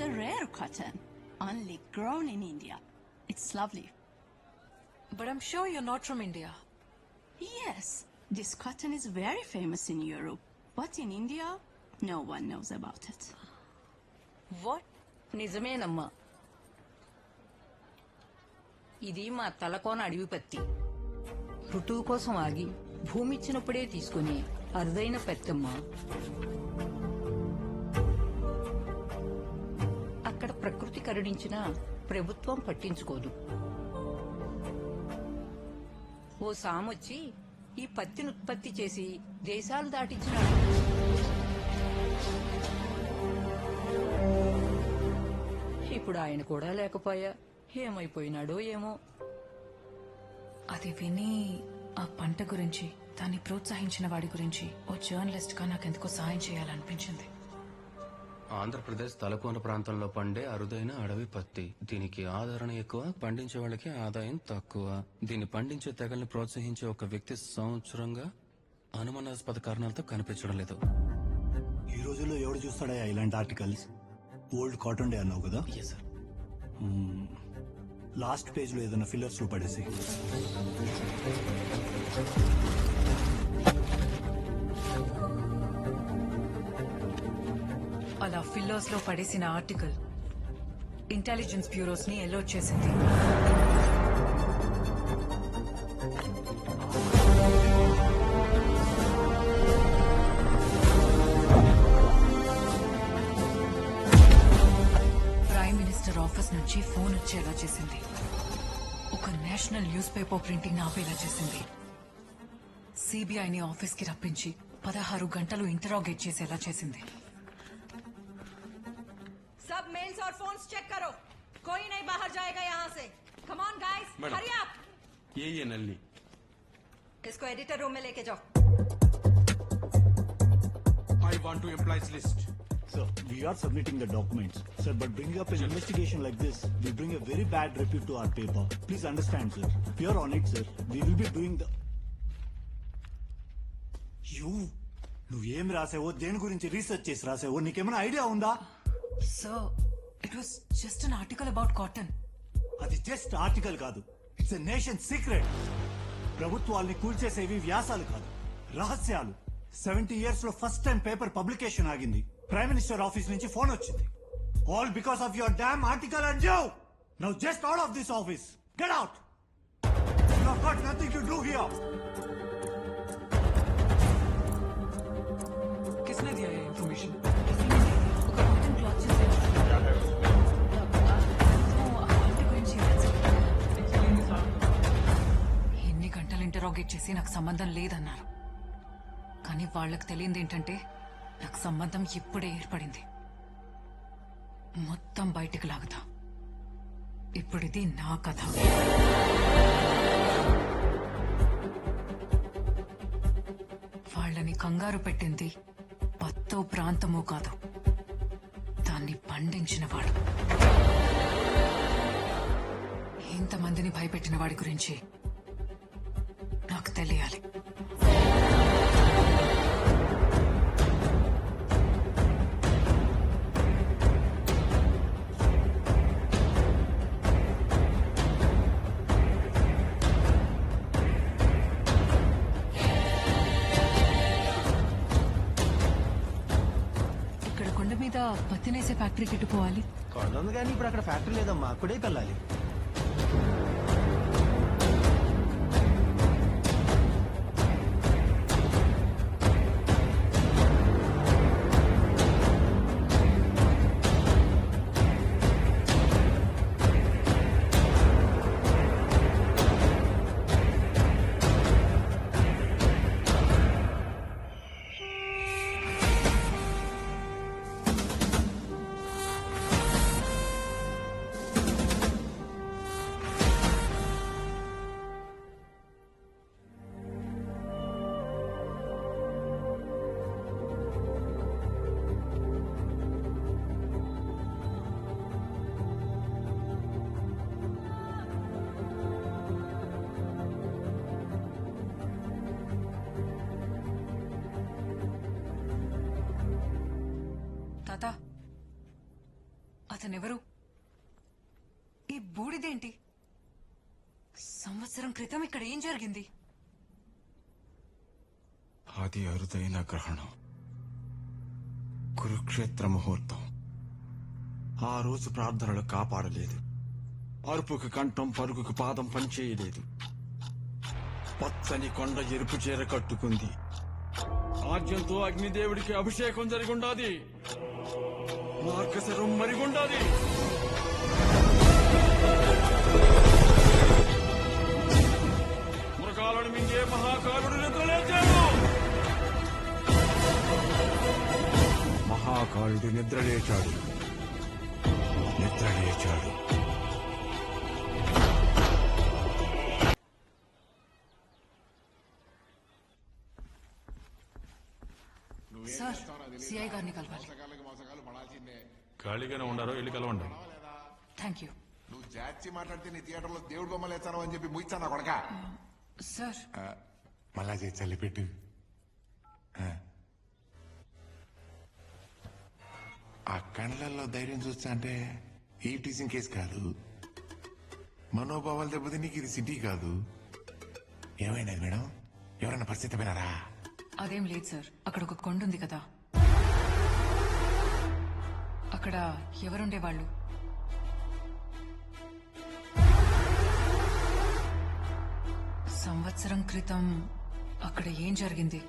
a rare cotton, only grown in India. It's lovely. But I'm sure you're not from India. Yes, this cotton is very famous in Europe, but in India, no one knows about it. What? నిజమేనమ్మా ఇది మా తలకోన అడవి పత్తి ఋతువు కోసం ఆగి భూమి ఇచ్చినప్పుడే తీసుకుని అరుదైన పత్తమ్మ ప్రకృతి కరుణించిన ప్రభుత్వం పట్టించుకోదు. ఓ సామొచ్చి ఈ పత్తిని ఉత్పత్తి చేసి దేశాలు దాటించినాడు. ఇప్పుడు ఆయన కూడా లేకపోయా? ఏమైపోయినాడో ఏమో? అది విని ఆ పంట గురించి దాన్ని ప్రోత్సహించిన వాడి గురించి ఓ జర్నలిస్ట్గా నాకెందుకో సాయం చేయాలనిపించింది. ఆంధ్రప్రదేశ్ తలకోన ప్రాంతంలో పండే అరుదైన అడవి పత్తి. దీనికి ఆదరణ ఎక్కువ పండించే వాళ్ళకి ఆదాయం తక్కువ. దీన్ని పండించే తెగల్ని ప్రోత్సహించే ఒక వ్యక్తి సంవత్సరంగా అనుమానాస్పద కారణాలతో కనిపించడం లేదు. ఈ రోజుల్లో ఎవడు చూస్తాడా ఇలాంటి ఆర్టికల్స్? ఓల్డ్ కాటన్ డే అన్నావు కదా? సార్ లాస్ట్ పేజ్లో ఏదైనా ఫిల్లర్స్లో పడేసి. వాళ్ళ ఫిల్లర్స్లో పడేసిన ఆర్టికల్ ఇంటెలిజెన్స్ బ్యూరోస్ని అలర్ట్ చేసింది. ప్రైమ్ మినిస్టర్ ఆఫీస్ నుంచి ఫోన్ వచ్చేలా చేసింది. ఒక నేషనల్ న్యూస్ పేపర్ ప్రింటింగ్ ఆపేలా చేసింది. సిబిఐని ఆఫీస్కి రప్పించి పదహారు గంటలు ఇంటరాగేట్ చేసేలా చేసింది. सब मेल्स और फोन्स चेक करो कोई नहीं बाहर जाएगा यहाँ से come on guys madam. Hurry up ఏ ఏ నల్లి इसको एडिटर रूम में लेके जाओ I want to employees list. Sir, we are submitting the documents. Sir, but bringing up an investigation like this will bring a very bad repute to our paper. Please understand, sir. We are on it, sir. We will be doing the. You. నువ్వేం రాసావో దేని గురించి research చేసి రాసావో నీకేమైనా idea ఉందా so it was just an article about cotton అది just article కాదు. It's nation secret ప్రభుత్వాల్ని కూల్చేసేవి వ్యాసాలు కాదు రహస్యాలు. సెవెంటీ ఇయర్స్లో ఫస్ట్ టైం పేపర్ పబ్లికేషన్ ఆగింది. ప్రైమ్ మినిస్టర్ ఆఫీస్ నుంచి ఫోన్ వచ్చింది. All because of your damn article and you now just out of this office get out you have got nothing to do here గంటలు చేసి నాకు సంబంధం లేదన్నారు. కానీ వాళ్ళకి తెలియంది ఏంటంటే నాకు సంబంధం ఇప్పుడే ఏర్పడింది. మొత్తం బయటికి లాగుతా. ఇప్పుడిది నా కథ. వాళ్ళని కంగారు పెట్టింది పత్తో ప్రాంతమో కాదు. దాన్ని పండించిన వాడు. ఇంతమందిని భయపెట్టిన వాడి గురించి నాకు తెలియాలి. ఇక్కడ కొండ మీద పత్తినేసే ఫ్యాక్టరీకి ఎట్టుకోవాలి కొండ ఉంది కానీ ఇప్పుడు అక్కడ ఫ్యాక్టరీ లేదమ్మా అక్కడే వెళ్ళాలి అతనెవరు? ఈ బూడిదేంటి? సంవత్సరం క్రితం ఇక్కడ ఏం జరిగింది? అది అరుదైన గ్రహణం. కురుక్షేత్ర ముహూర్తం. ఆ రోజు ప్రార్థనలు కాపాడలేదు. అరుపుకి కంఠం పరుగుకు పాదం పనిచేయలేదు. పచ్చని కొండ ఎరుపు చీర కట్టుకుంది. ఆజ్యంతో అగ్నిదేవుడికి అభిషేకం జరిగుండాది మార్గశరం మరిగుండాలి. మృగాలను మింగే మహాకాలుడు నిద్రలేచాడు. మహాకాలుడు నిద్రలేచాడు. నిద్రలేచాడు. సార్ సిఐ గారిని కలవాలి ఖాళీగానే ఉండారో వెళ్ళి కలవండి. థ్యాంక్ యూ నువ్వు జాచి మాట్లాడితే నీ థియేటర్లో దేవుడు బొమ్మలు వేస్తాను అని చెప్పి ముయిస్తాను కొడక? సార్ మళ్ళా చేసి చల్లిపెట్టు. ఆ. కళ్ళల్లో ధైర్యం చూస్తా అంటే ఈ టీచింగ్ కేసు కాదు. మనోభావాలు దెబ్బతి నీకు ఇది సిటీ కాదు. ఏమైనా మేడం? ఎవరైనా పరిస్థితి పోయినారా అదేం లేదు సార్ అక్కడ ఒక కొండ ఉంది కదా. అక్కడ ఎవరుండేవాళ్ళు? సంవత్సరం క్రితం అక్కడ ఏం జరిగింది?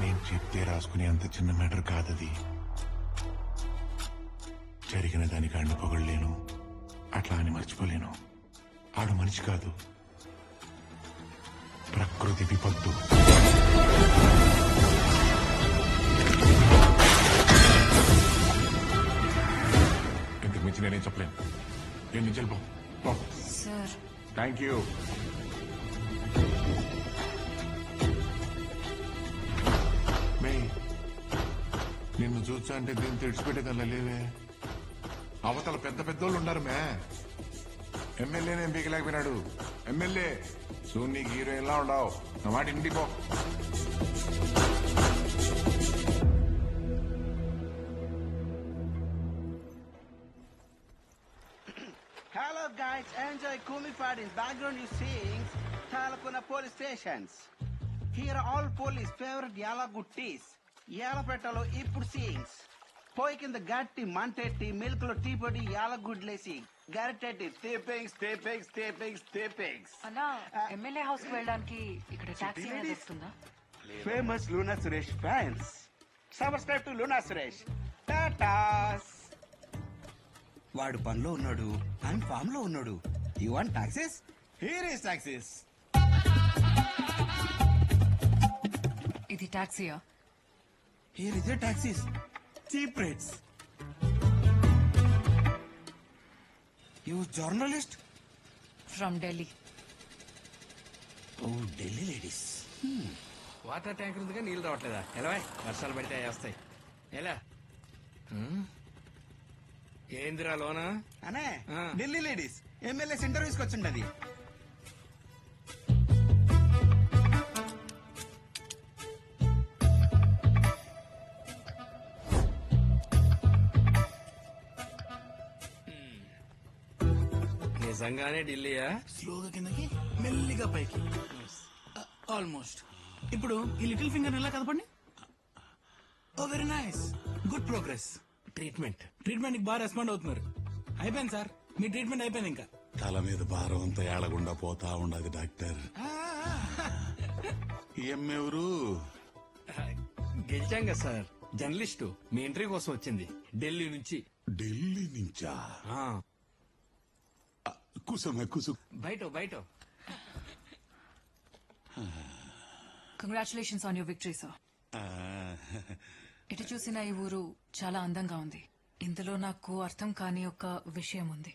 నేను చెప్తే రాసుకునే అంత చిన్న మ్యాటర్ కాదది. జరిగిన దానికి ఆడిని పొగడలేను. అట్లా అని మర్చిపోలేను. ఆడు మనిషి కాదు. ప్రకృతి విపత్తు. మించి నేనేం చెప్పలేను. నేను నుంచి వెళ్ళిపో పో. సార్. థ్యాంక్ యూ నిన్ను చూసా అంటే దీన్ని తెడిచిపెట్టేదల్లా లేవే. అవతల పెద్ద పెద్దోళ్ళు ఉన్నారు మే. ఎమ్మెల్యేనే పీకలేకపోయినాడు. ఎమ్మెల్యే సో నీకు హీరోయిన్లా ఉండవు. నా మాట ఇంటికి పో. Guys, enjoy Kumi Fadin's background you seeing Talakuna police stations. Here all police favorite యాలగుట్టీస్ యాలపేటలో ఇప్పుడు సీయింగ్స్ పోయి కింద గట్టి మంటెట్టి మిల్క్లో టీ పొడి యాలగుడ్లేసి గరిటెట్టి స్టేపింగ్స్ స్టేపింగ్స్ స్టేపింగ్స్ స్టేపింగ్స్ అన్నా ఎమ్మెల్యే హౌస్కి వెళ్ళడానికి ఇక్కడ టాక్సీ వస్తుందా famous Luna Suresh fans subscribe to Luna Suresh Tatas వాడు పనిలో ఉన్నాడు. ఆయన ఫామ్లో ఉన్నాడు. You want taxis here is taxis ఇది టాక్సీయా? Here is taxis cheap rates you journalist from Delhi oh Delhi ladies water tank ఉందిగా నీళ్ళు రావట్లేదా? ఎలా వర్షాలు పడితే అవి వస్తాయి. ఎలా? హ్మ్? ఏందిరా లోనా? అనే ఆ. ఢిల్లీ లేడీస్ ఎమ్మెల్యేస్ ఇంటర్వ్యూస్కి వచ్చిండది నిజంగానే ఢిల్లీయా? స్లోగా కిందకి మెల్లిగా పైకి. ఆల్మోస్ట్ ఇప్పుడు ఈ లిటిల్ ఫింగర్ ఎలా కదపండి? ఓ very nice good progress treatment treatment బాగా రెస్పాండ్ అవుతున్నారు. అయిపోయింది సార్. మీ ట్రీట్మెంట్ అయిపోయింది ఇంకా. తల మీద భారం అంతా ఏడకుండా పోతా ఉండదు డాక్టర్. ఎమ్మెవరు గెలిచాం కదా సార్. జర్నలిస్టు మీ ఎంట్రీ కోసం వచ్చింది. ఢిల్లీ నుంచి. ఢిల్లీ నుంచా? ఆ, కుసమే కుసు బయట బయట. Congratulations on your victory sir ఎటు చూసినా ఈ ఊరు చాలా అందంగా ఉంది. ఇందులో నాకు అర్థం కాని ఒక విషయం ఉంది.